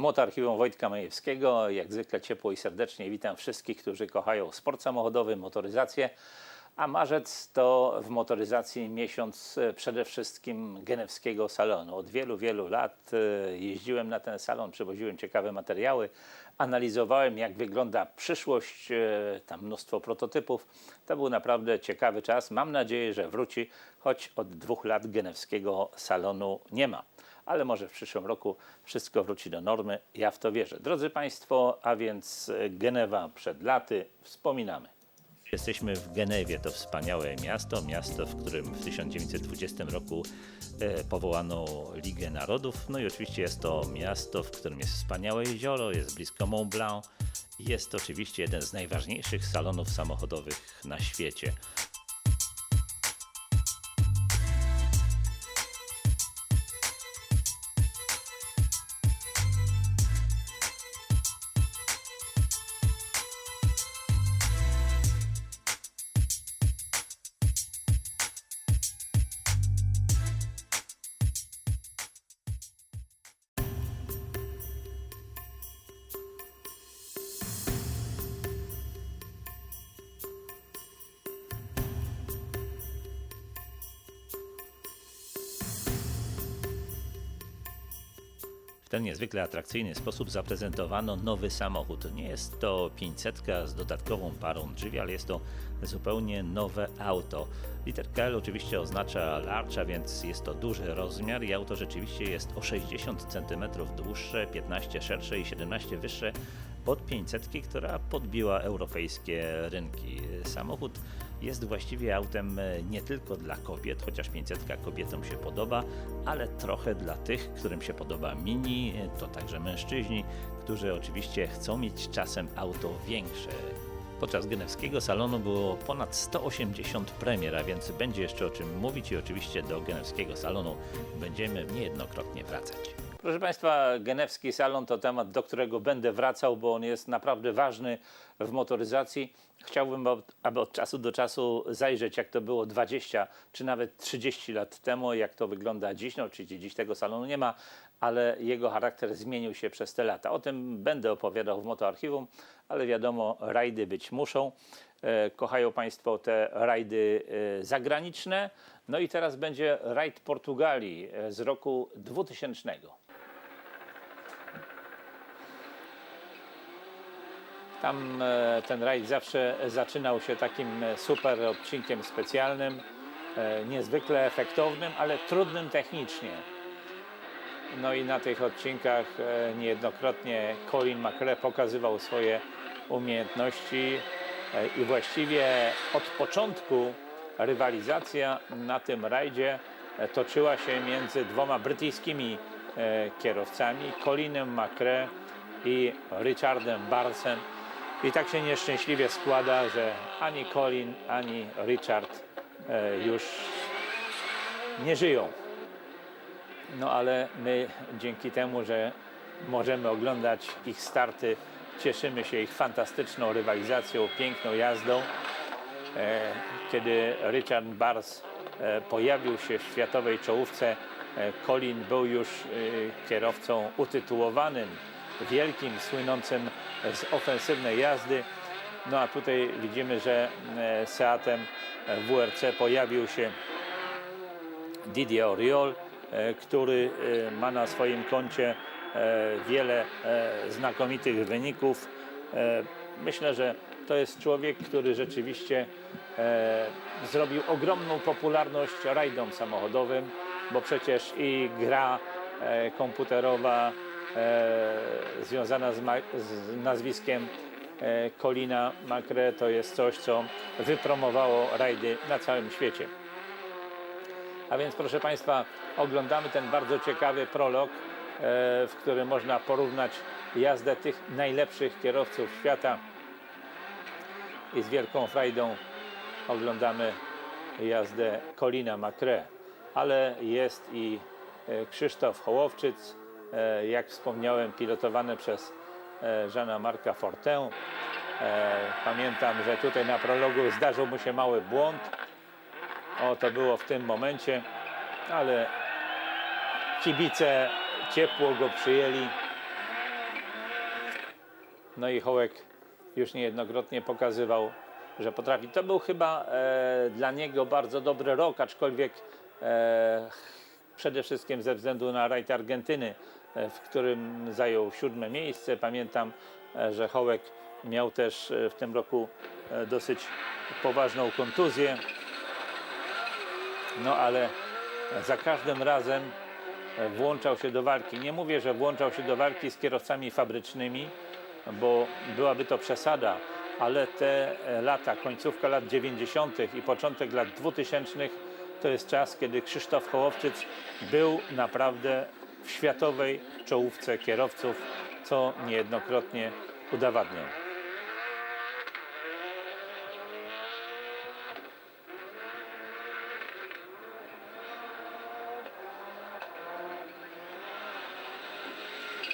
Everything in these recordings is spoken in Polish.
Motorarchiwum Wojtka Majewskiego. Jak zwykle ciepło i serdecznie witam wszystkich, którzy kochają sport samochodowy, motoryzację. A marzec to w motoryzacji miesiąc e, przede wszystkim genewskiego salonu. Od wielu, wielu lat e, jeździłem na ten salon, przywoziłem ciekawe materiały, analizowałem jak wygląda przyszłość, e, tam mnóstwo prototypów. To był naprawdę ciekawy czas. Mam nadzieję, że wróci, choć od dwóch lat genewskiego salonu nie ma ale może w przyszłym roku wszystko wróci do normy. Ja w to wierzę. Drodzy Państwo, a więc Genewa przed laty wspominamy. Jesteśmy w Genewie, to wspaniałe miasto, miasto, w którym w 1920 roku e, powołano Ligę Narodów. No i oczywiście jest to miasto, w którym jest wspaniałe jezioro, jest blisko Mont Blanc. Jest to oczywiście jeden z najważniejszych salonów samochodowych na świecie. Ten niezwykle atrakcyjny sposób zaprezentowano nowy samochód. Nie jest to 500 z dodatkową parą drzwi, ale jest to zupełnie nowe auto. Literka L oczywiście oznacza large, a więc jest to duży rozmiar i auto rzeczywiście jest o 60 cm dłuższe, 15 szersze i 17 wyższe od 500, która podbiła europejskie rynki. Samochód jest właściwie autem e, nie tylko dla kobiet, chociaż 500 kobietom się podoba, ale trochę dla tych, którym się podoba mini, e, to także mężczyźni, którzy oczywiście chcą mieć czasem auto większe. Podczas genewskiego salonu było ponad 180 premier, a więc będzie jeszcze o czym mówić i oczywiście do genewskiego salonu będziemy niejednokrotnie wracać. Proszę Państwa, genewski salon to temat, do którego będę wracał, bo on jest naprawdę ważny w motoryzacji. Chciałbym, aby od czasu do czasu zajrzeć, jak to było 20 czy nawet 30 lat temu, jak to wygląda dziś. No, oczywiście dziś tego salonu nie ma, ale jego charakter zmienił się przez te lata. O tym będę opowiadał w Motoarchiwum, ale wiadomo, rajdy być muszą. E, Kochają Państwo te rajdy e, zagraniczne. No i teraz będzie rajd Portugalii e, z roku 2000. Tam e, ten rajd zawsze zaczynał się takim e, super odcinkiem specjalnym, e, niezwykle efektownym, ale trudnym technicznie. No i na tych odcinkach niejednokrotnie Colin McRae pokazywał swoje umiejętności i właściwie od początku rywalizacja na tym rajdzie toczyła się między dwoma brytyjskimi kierowcami, Colinem McRae i Richardem Barsem. I tak się nieszczęśliwie składa, że ani Colin, ani Richard e, już nie żyją. No ale my dzięki temu, że możemy oglądać ich starty, cieszymy się ich fantastyczną rywalizacją, piękną jazdą. E, Kiedy Richard Bars e, pojawił się w światowej czołówce, Colin był już kierowcą utytułowanym, wielkim, słynącym z ofensywnej jazdy. No a tutaj widzimy, że e, Seatem WRC pojawił się Didier Oriol, e, który e, ma na swoim koncie wiele znakomitych wyników. Myślę, że to jest człowiek, który rzeczywiście zrobił ogromną popularność rajdom samochodowym, bo przecież i gra komputerowa związana z, z nazwiskiem e, Colina McRae to jest coś, co wypromowało rajdy na całym świecie. A więc proszę Państwa, oglądamy ten bardzo ciekawy prolog, e, w którym można porównać jazdę tych najlepszych kierowców świata i z wielką frajdą oglądamy jazdę Colina McRae. Ale jest i e, Krzysztof Hołowczyc, e, jak wspomniałem, pilotowany przez e, Żana Marka Fortę. E, Pamiętam, że tutaj na prologu zdarzył mu się mały błąd. O, to było w tym momencie, ale kibice ciepło go przyjęli No i Hołek już niejednokrotnie pokazywał, że potrafi. To był chyba e, dla niego bardzo dobry rok, aczkolwiek e, przede wszystkim ze względu na rajd Argentyny, e, w którym zajął siódme miejsce. Pamiętam, e, że Hołek miał też e, w tym roku e, dosyć poważną kontuzję. No ale za każdym razem e, włączał się do walki. Nie mówię, że włączał się do walki z kierowcami fabrycznymi, bo byłaby to przesada, ale te e, lata, końcówka lat 90. i początek lat 2000 to jest czas, kiedy Krzysztof Hołowczyc był naprawdę światowej czołówce kierowców, co niejednokrotnie udowadniał.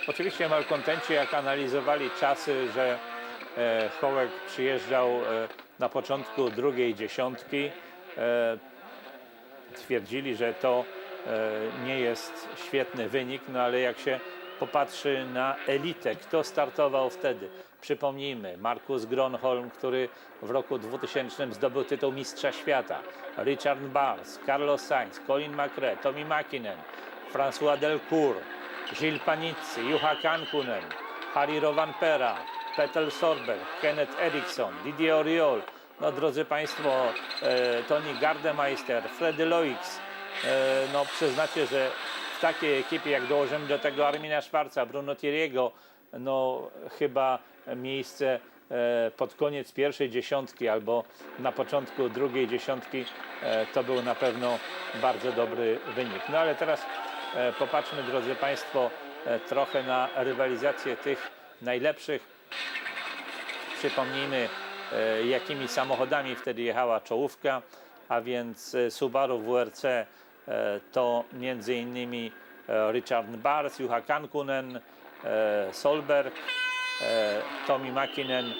Oczywiście malkontenci, jak analizowali czasy, że e, Hołek przyjeżdżał e, na początku drugiej dziesiątki, e, twierdzili, że to nie jest świetny wynik, no ale jak się popatrzy na elitę, kto startował wtedy? Przypomnijmy, Markus Gronholm, który w roku 2000 zdobył tytuł Mistrza Świata, Richard Barnes, Carlos Sainz, Colin McRae, Tommy Mäkinen, François Delcourt, Gilles Panizzi, Juha Kankunen, Harry Rovanpera, Petel Sorber, Kenneth Eriksson, Didier Oriol, no drodzy Państwo, e, Tony Gardemeister, Freddy Loix, e, no przyznacie, że w takiej ekipie, jak dołożymy do tego Armina Schwarza, Bruno Thierry'ego, no chyba miejsce e, pod koniec pierwszej dziesiątki albo na początku drugiej dziesiątki e, to był na pewno bardzo dobry wynik. No ale teraz e, popatrzmy, drodzy Państwo, e, trochę na rywalizację tych najlepszych Przypomnijmy, e, jakimi samochodami wtedy jechała czołówka, a więc e, Subaru WRC e, to między innymi e, Richard Bars, Juha Kankunen, e, Solberg, e, Tommy Makinen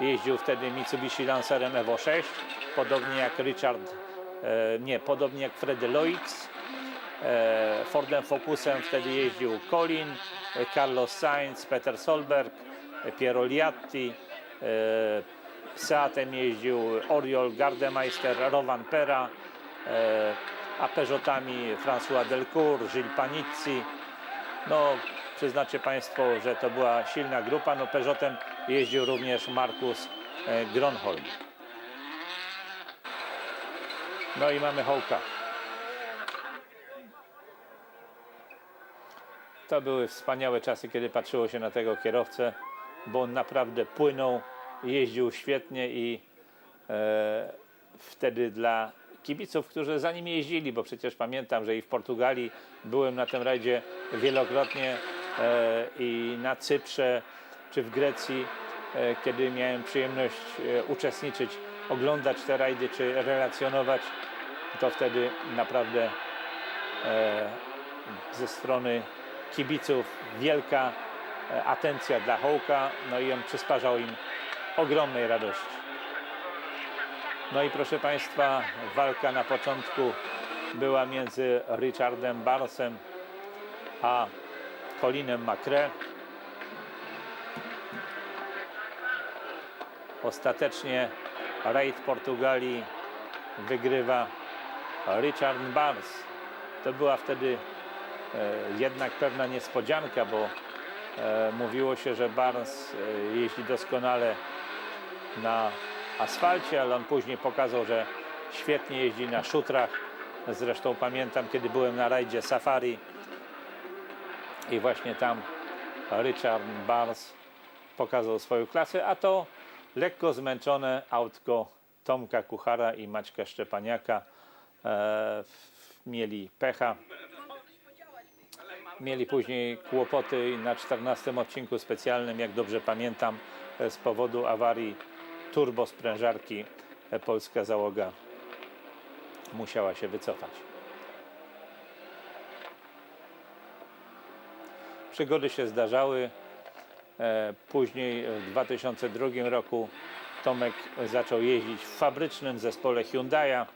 jeździł wtedy Mitsubishi Lancerem Evo 6, podobnie jak Richard, e, nie, podobnie jak Freddy Loix. E, Fordem Focusem wtedy jeździł Colin, e, Carlos Sainz, Peter Solberg, e, Piero Liatti, e, Seatem jeździł Oriol Gardemeister, Rovan Pera, e, a Peugeotami François Delcourt, Gilles Panizzi. No, przyznacie Państwo, że to była silna grupa. No, Peugeotem jeździł również Markus e, Gronholm. No i mamy Hołka. To były wspaniałe czasy, kiedy patrzyło się na tego kierowcę, bo on naprawdę płynął, jeździł świetnie i e, wtedy dla kibiców, którzy za nim jeździli, bo przecież pamiętam, że i w Portugalii byłem na tym rajdzie wielokrotnie e, i na Cyprze czy w Grecji, e, kiedy miałem przyjemność e, uczestniczyć, oglądać te rajdy czy relacjonować, to wtedy naprawdę ze strony kibiców wielka atencja dla Hołka, no i on przysparzał im ogromnej radości. No i proszę Państwa, walka na początku była między Richardem Barnesem a Colinem McRae. Ostatecznie rajd Portugalii wygrywa Richard Barnes. To była wtedy e, jednak pewna niespodzianka, bo e, mówiło się, że Barnes e, jeździ doskonale na asfalcie, ale on później pokazał, że świetnie jeździ na szutrach. Zresztą pamiętam, kiedy byłem na rajdzie Safari i właśnie tam Richard Barnes pokazał swoją klasę, a to lekko zmęczone autko Tomka Kuchara i Maćka Szczepaniaka e, mieli pecha. Mieli później kłopoty na 14 odcinku specjalnym, jak dobrze pamiętam, e, z powodu awarii turbosprężarki e, polska załoga musiała się wycofać. Przygody się zdarzały. E, Później w 2002 roku Tomek zaczął jeździć w fabrycznym zespole Hyundai'a.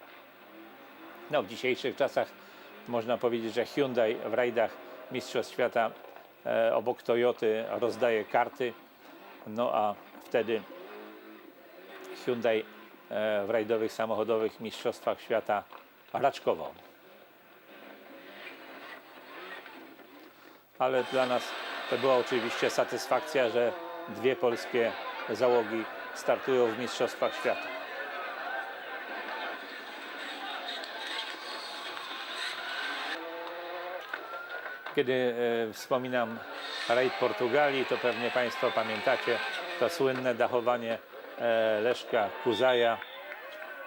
No, w dzisiejszych czasach można powiedzieć, że Hyundai w rajdach Mistrzostw Świata e, obok Toyoty rozdaje karty. No a wtedy Hyundai e, w rajdowych samochodowych mistrzostwach świata raczkował. Ale dla nas to była oczywiście satysfakcja, że dwie polskie załogi startują w mistrzostwach świata. Kiedy e, wspominam rajd Portugalii, to pewnie Państwo pamiętacie to słynne dachowanie Leszka Kuzaja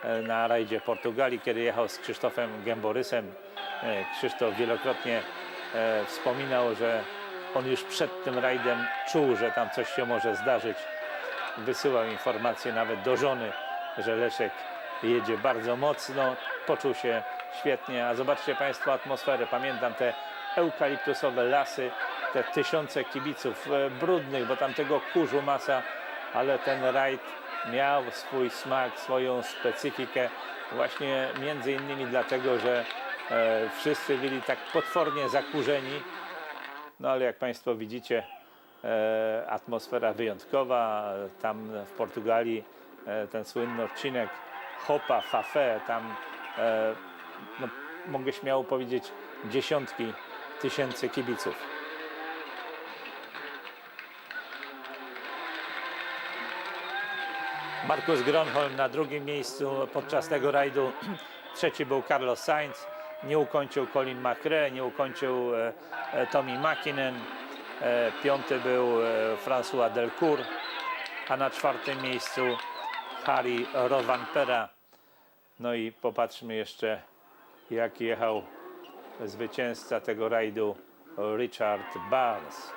e, na rajdzie Portugalii, kiedy jechał z Krzysztofem Gęborysem. E, Krzysztof wielokrotnie e, wspominał, że on już przed tym rajdem czuł, że tam coś się może zdarzyć. Wysyłał informacje nawet do żony, że Leszek jedzie bardzo mocno, poczuł się świetnie, a zobaczcie Państwo atmosferę. Pamiętam te eukaliptusowe lasy, te tysiące kibiców e, brudnych, bo tam tego kurzu masa, ale ten rajd miał swój smak, swoją specyfikę, właśnie między innymi dlatego, że e, wszyscy byli tak potwornie zakurzeni, no ale jak Państwo widzicie, e, atmosfera wyjątkowa. Tam w Portugalii e, ten słynny odcinek Hopa Fafé, tam e, no, mogę śmiało powiedzieć dziesiątki tysięcy kibiców. Markus Gronholm na drugim miejscu podczas tego rajdu. Trzeci był Carlos Sainz. Nie ukończył Colin McRae, nie ukończył e, e, Tommy Makinen. E, piąty był François Delcourt, a na czwartym miejscu Harry Rovanpera. No i popatrzmy jeszcze, jak jechał zwycięzca tego rajdu Richard Barnes.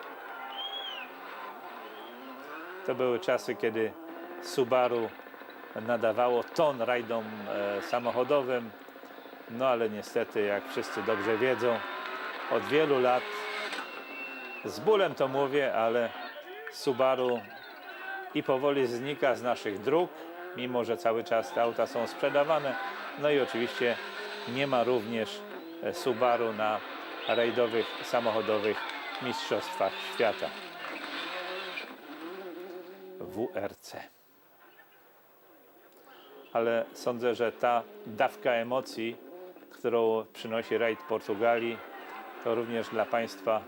To były czasy, kiedy Subaru nadawało ton rajdom e, samochodowym. No ale niestety, jak wszyscy dobrze wiedzą, od wielu lat, z bólem to mówię, ale Subaru i powoli znika z naszych dróg, mimo że cały czas te auta są sprzedawane. No i oczywiście nie ma również e, Subaru na rajdowych samochodowych mistrzostwach świata. WRC. Ale sądzę, że ta dawka emocji, którą przynosi rajd Portugalii, to również dla Państwa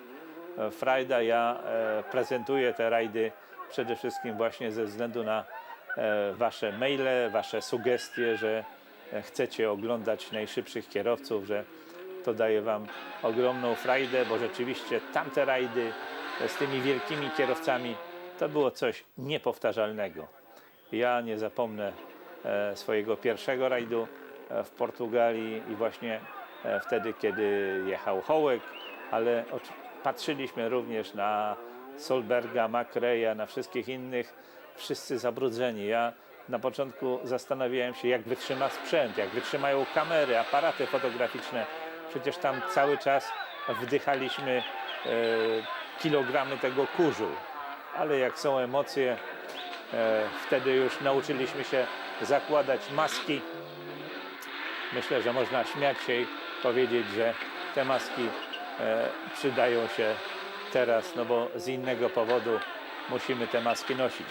e, frajda. Ja e, prezentuję te rajdy przede wszystkim właśnie ze względu na e, Wasze maile, Wasze sugestie, że chcecie oglądać najszybszych kierowców, że to daje Wam ogromną frajdę, bo rzeczywiście tamte rajdy z tymi wielkimi kierowcami to było coś niepowtarzalnego. Ja nie zapomnę swojego pierwszego rajdu e, w Portugalii i właśnie e, wtedy, kiedy jechał Hołek, ale patrzyliśmy również na Solberga, Macreya, na wszystkich innych, wszyscy zabrudzeni. Ja na początku zastanawiałem się, jak wytrzyma sprzęt, jak wytrzymają kamery, aparaty fotograficzne. Przecież tam cały czas wdychaliśmy e, kilogramy tego kurzu. Ale jak są emocje, e, wtedy już nauczyliśmy się zakładać maski. Myślę, że można śmiać się i powiedzieć, że te maski e, przydają się teraz, no bo z innego powodu musimy te maski nosić.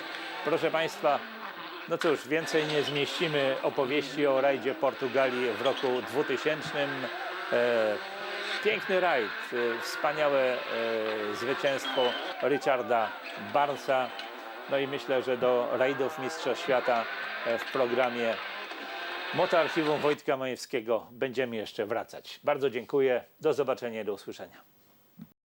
Proszę Państwa, no cóż, więcej nie zmieścimy opowieści o rajdzie Portugalii w roku 2000. E, piękny rajd, e, wspaniałe e, zwycięstwo Richarda Barnesa. No i myślę, że do rajdów Mistrzostw Świata w programie Motoarchiwum Wojtka Majewskiego będziemy jeszcze wracać. Bardzo dziękuję. Do zobaczenia do usłyszenia.